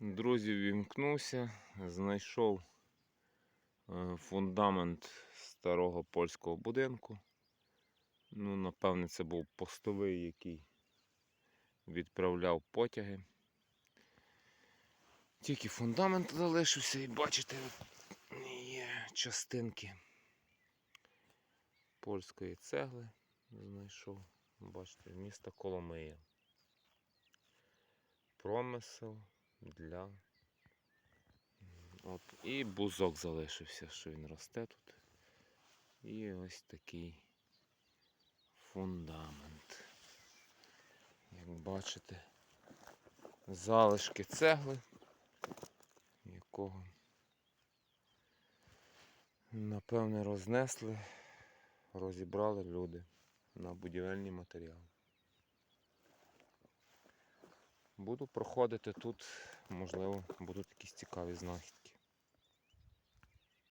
Друзі, вімкнувся, знайшов е, фундамент старого польського будинку. Ну, напевне, це був постовий, який відправляв потяги. Тільки фундамент залишився і бачите, є частинки польської цегли. Знайшов. Бачите, місто Коломия. Промисел для. От. І бузок залишився, що він росте тут. І ось такий фундамент. Як бачите, залишки цегли, якого напевне рознесли, розібрали люди на будівельні матеріали. Буду проходити тут, можливо, будуть якісь цікаві знахідки.